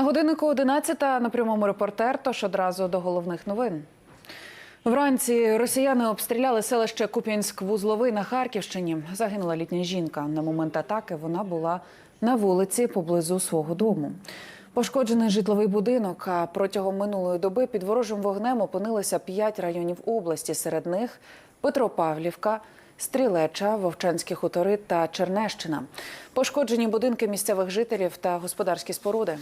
На годиннику 11 на прямому репортер, тож одразу до головних новин. Вранці росіяни обстріляли селище Куп'янськ-Вузловий на Харківщині. Загинула літня жінка. На момент атаки вона була на вулиці поблизу свого дому. Пошкоджений житловий будинок. А протягом минулої доби під ворожим вогнем опинилися п'ять районів області. Серед них Петропавлівка, Стрілеча, Вовчанські хутори та Чернещина. Пошкоджені будинки місцевих жителів та господарські споруди.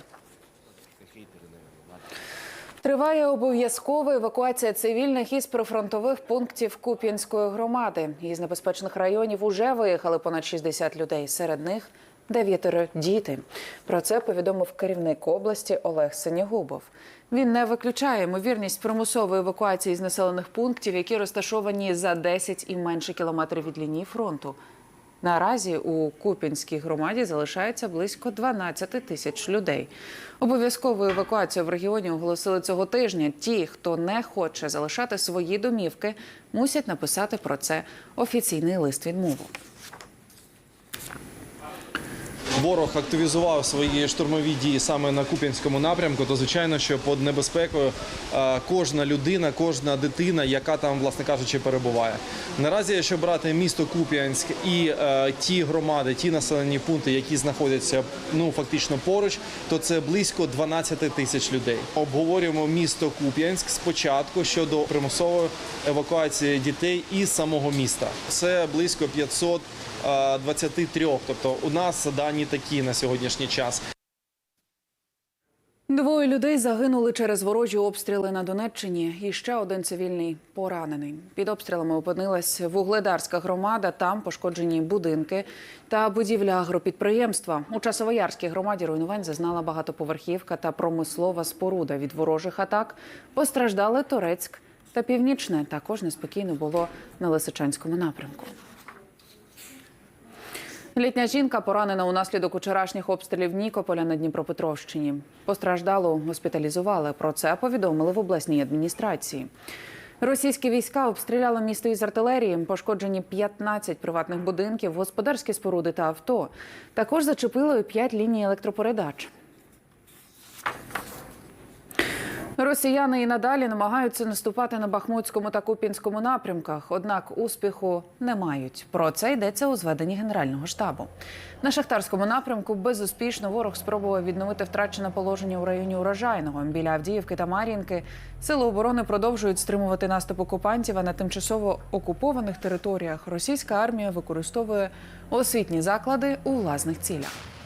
Триває обов'язкова евакуація цивільних із прифронтових пунктів Куп'янської громади. Із небезпечних районів уже виїхали понад 60 людей. Серед них дев'ятеро діти. Про це повідомив керівник області Олег Синягубов. Він не виключає ймовірність примусової евакуації з населених пунктів, які розташовані за 10 і менше кілометрів від лінії фронту. Наразі у Купінській громаді залишається близько 12 тисяч людей. Обов'язкову евакуацію в регіоні оголосили цього тижня. Ті, хто не хоче залишати свої домівки, мусять написати про це офіційний лист відмову. Ворог активізував свої штурмові дії саме на Куп'янському напрямку. То звичайно, що під небезпекою е, кожна людина, кожна дитина, яка там, власне кажучи, перебуває. Наразі, якщо брати місто Куп'янськ і е, ті громади, ті населені пункти, які знаходяться ну фактично поруч, то це близько 12 тисяч людей. Обговорюємо місто Куп'янськ спочатку щодо примусової евакуації дітей із самого міста. Це близько 500 е, 23. Тобто у нас дані такі на сьогоднішній час. Двоє людей загинули через ворожі обстріли на Донеччині. І ще один цивільний поранений. Під обстрілами опинилась вугледарська громада. Там пошкоджені будинки та будівля агропідприємства. У Часовоярській громаді руйнувань зазнала багатоповерхівка та промислова споруда. Від ворожих атак постраждали Торецьк та Північне. Також неспокійно було на Лисичанському напрямку. Літня жінка поранена унаслідок вчорашніх обстрілів Нікополя на Дніпропетровщині. Постраждалу госпіталізували. Про це повідомили в обласній адміністрації. Російські війська обстріляли місто із артилерії. Пошкоджені 15 приватних будинків, господарські споруди та авто. Також зачепили 5 ліній електропередач. Росіяни і надалі намагаються наступати на Бахмутському та Купінському напрямках, однак успіху не мають. Про це йдеться у зведенні Генерального штабу. На шахтарському напрямку безуспішно ворог спробував відновити втрачене положення у районі урожайного. Біля Авдіївки та Мар'їнки сили оборони продовжують стримувати наступ окупантів. А на тимчасово окупованих територіях російська армія використовує освітні заклади у власних цілях.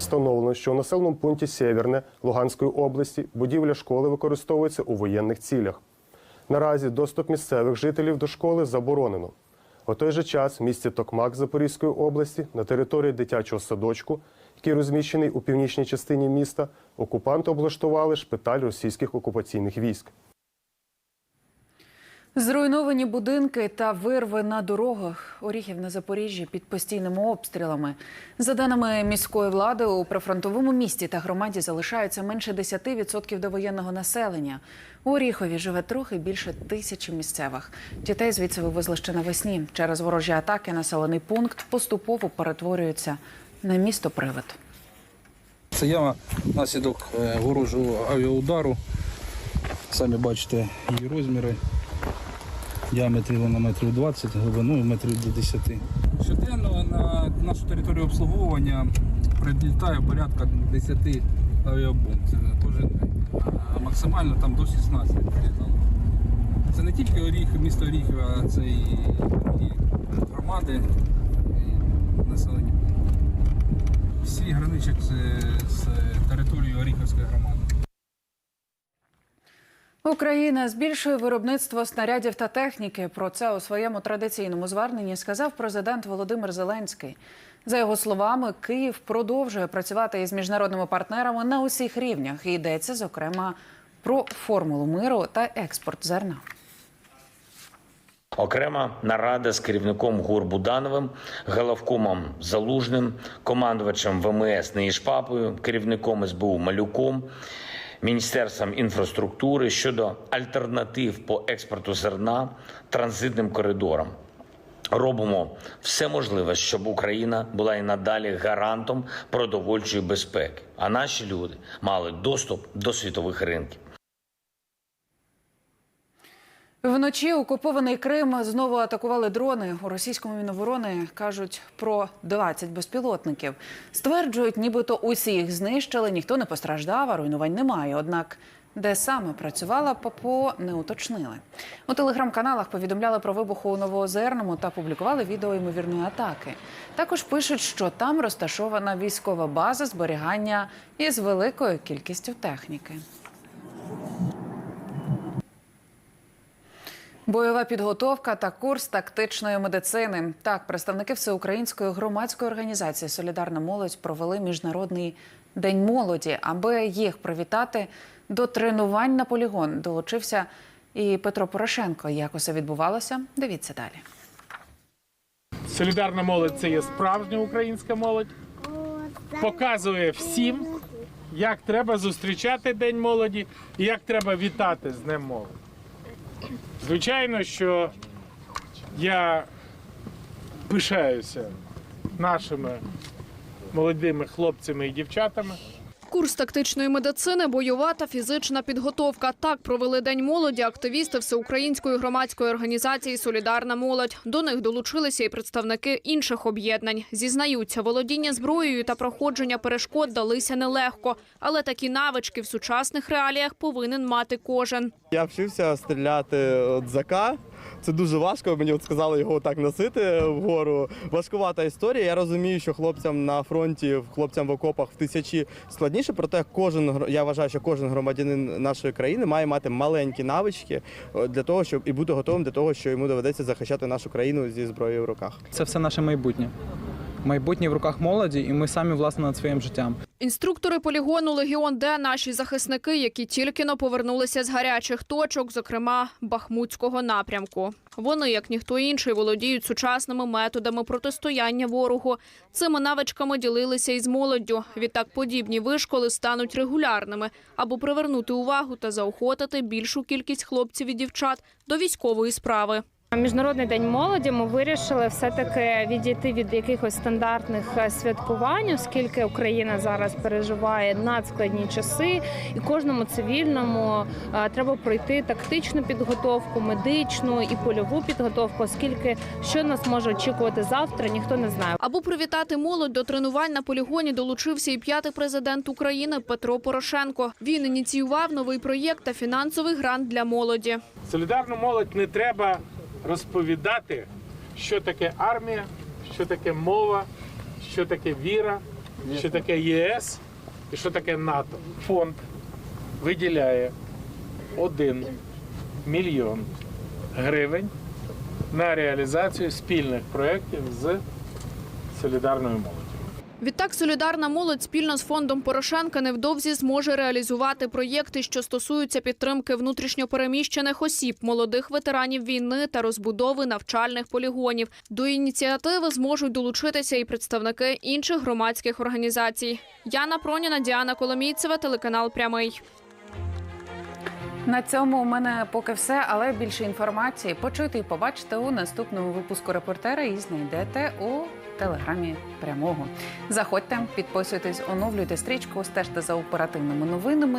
Встановлено, що у населеному пункті Сєвєрне Луганської області будівля школи використовується у воєнних цілях. Наразі доступ місцевих жителів до школи заборонено. У той же час в місті Токмак Запорізької області на території дитячого садочку, який розміщений у північній частині міста, окупанти облаштували шпиталь російських окупаційних військ. Зруйновані будинки та вирви на дорогах Оріхів на Запоріжжі під постійними обстрілами. За даними міської влади, у прифронтовому місті та громаді залишаються менше 10% довоєнного населення. У Оріхові живе трохи більше тисячі місцевих. Дітей звідси вивезли ще навесні. Через ворожі атаки населений пункт поступово перетворюється на місто привид. Це яма наслідок е, ворожого авіаудару. Самі бачите її розміри. Діаметрі вона метрів 20, глибиною метрів до 10. Щоденно на нашу територію обслуговування прилітає порядка 10 авіабомб. Це кожен день. Максимально там до 16 прилітало. Це не тільки Оріх, місто Оріхів, а це і, громади, і населені пункти. Всі граничать з, з територією Оріхівської громади. Україна збільшує виробництво снарядів та техніки. Про це у своєму традиційному зверненні сказав президент Володимир Зеленський. За його словами, Київ продовжує працювати із міжнародними партнерами на усіх рівнях. Йдеться зокрема про формулу миру та експорт зерна. Окрема нарада з керівником ГУР Будановим, головкомом Залужним, командувачем ВМС Неїшпапою, керівником СБУ Малюком, Міністерством інфраструктури щодо альтернатив по експорту зерна транзитним коридорам. робимо все можливе, щоб Україна була і надалі гарантом продовольчої безпеки, а наші люди мали доступ до світових ринків. Вночі окупований Крим знову атакували дрони. У російському міноборони кажуть про 20 безпілотників. Стверджують, нібито усі їх знищили, ніхто не постраждав, а руйнувань немає. Однак, де саме працювала ППО, не уточнили. У телеграм-каналах повідомляли про вибух у Новоозерному та публікували відео ймовірної атаки. Також пишуть, що там розташована військова база зберігання із великою кількістю техніки. Бойова підготовка та курс тактичної медицини. Так, представники всеукраїнської громадської організації Солідарна молодь провели міжнародний день молоді, аби їх привітати до тренувань на полігон. Долучився і Петро Порошенко. Як усе відбувалося? Дивіться далі. Солідарна молодь це є справжня українська молодь. Показує всім, як треба зустрічати День молоді і як треба вітати з Днем молоді. Звичайно, що я пишаюся нашими молодими хлопцями і дівчатами. Курс тактичної медицини, бойова та фізична підготовка. Так провели день молоді активісти всеукраїнської громадської організації Солідарна молодь. До них долучилися і представники інших об'єднань. Зізнаються, володіння зброєю та проходження перешкод далися нелегко, але такі навички в сучасних реаліях повинен мати кожен. Я вчився стріляти от зака. Це дуже важко. Мені от сказали його так носити вгору. Важкувата історія. Я розумію, що хлопцям на фронті, хлопцям в окопах в тисячі складніше. Проте кожен я вважаю, що кожен громадянин нашої країни має мати маленькі навички для того, щоб і бути готовим до того, що йому доведеться захищати нашу країну зі зброєю в руках. Це все наше майбутнє. Майбутнє в руках молоді, і ми самі власне над своїм життям. Інструктори полігону Легіон Д наші захисники, які тільки но повернулися з гарячих точок, зокрема Бахмутського напрямку. Вони, як ніхто інший, володіють сучасними методами протистояння ворогу. Цими навичками ділилися із молоддю. Відтак подібні вишколи стануть регулярними, аби привернути увагу та заохотити більшу кількість хлопців і дівчат до військової справи. Міжнародний день молоді ми вирішили все-таки відійти від якихось стандартних е, святкувань, оскільки Україна зараз переживає надскладні часи, і кожному цивільному е, треба пройти тактичну підготовку, медичну і польову підготовку, оскільки що нас може очікувати завтра, ніхто не знає. Аби привітати молодь до тренувань на полігоні долучився і п'ятий президент України Петро Порошенко. Він ініціював новий проєкт та фінансовий грант для молоді. Солідарну молодь не треба розповідати, що таке армія, що таке мова, що таке віра, що таке ЄС і що таке НАТО. Фонд виділяє 1 мільйон гривень на реалізацію спільних проєктів з солідарною молоддю. Відтак солідарна молодь спільно з фондом Порошенка невдовзі зможе реалізувати проєкти, що стосуються підтримки внутрішньопереміщених осіб, молодих ветеранів війни та розбудови навчальних полігонів. До ініціативи зможуть долучитися і представники інших громадських організацій. Яна Проніна, Діана Коломійцева, телеканал Прямий. На цьому у мене поки все, але більше інформації почуйте і побачите у наступному випуску репортера і знайдете у телеграмі прямого. Заходьте, підписуйтесь, оновлюйте стрічку, стежте за оперативними новинами.